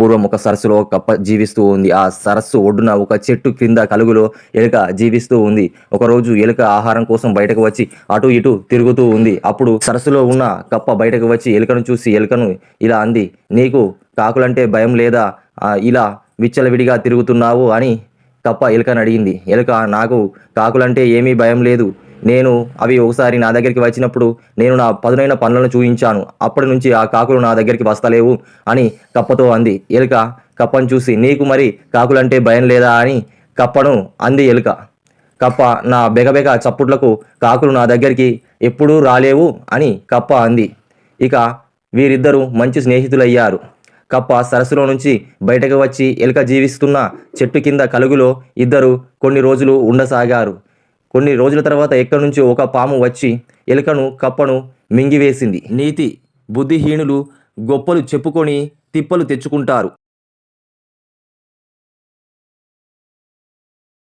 పూర్వం ఒక సరస్సులో ఒక కప్ప జీవిస్తూ ఉంది. ఆ సరస్సు ఒడ్డున ఒక చెట్టు క్రింద కలుగులో ఎలుక జీవిస్తూ ఉంది. ఒకరోజు ఎలుక ఆహారం కోసం బయటకు వచ్చి అటు ఇటు తిరుగుతూ ఉంది. అప్పుడు సరస్సులో ఉన్న కప్ప బయటకు వచ్చి ఎలుకను చూసి ఎలుకను ఇలా అంది నీకు కాకులంటే భయం లేదా? ఇలా విచ్చలవిడిగా తిరుగుతున్నావు? అని కప్ప ఎలుకను అడిగింది. ఎలుక నాకు కాకులంటే ఏమీ భయం లేదు. నేను అవి ఒకసారి నా దగ్గరికి వచ్చినప్పుడు నేను నా పదునైన పనులను చూపించాను అప్పటి నుంచి ఆ కాకులు నా దగ్గరికి వస్తలేవు అని కప్పతో అంది. ఎలుక కప్పను చూసి నీకు మరి కాకులంటే భయం లేదా అని కప్పను అంది ఎలుక. కప్ప నా బెగబెగ చప్పుట్లకు కాకులు నా దగ్గరికి ఎప్పుడూ రాలేవు అని కప్ప అంది. ఇక వీరిద్దరూ మంచి స్నేహితులయ్యారు. కప్ప సరస్సులో నుంచి బయటకు వచ్చి ఎలుక జీవిస్తున్న చెట్టు కింద కలుగులో ఇద్దరు కొన్ని రోజులు ఉండసాగారు. కొన్ని రోజుల తర్వాత ఎక్కడి నుంచి ఒక పాము వచ్చి ఎలుకను కప్పను మింగివేసింది. నీతి బుద్ధిహీనులు గొప్పలు చెప్పుకొని తిప్పలు తెచ్చుకుంటారు.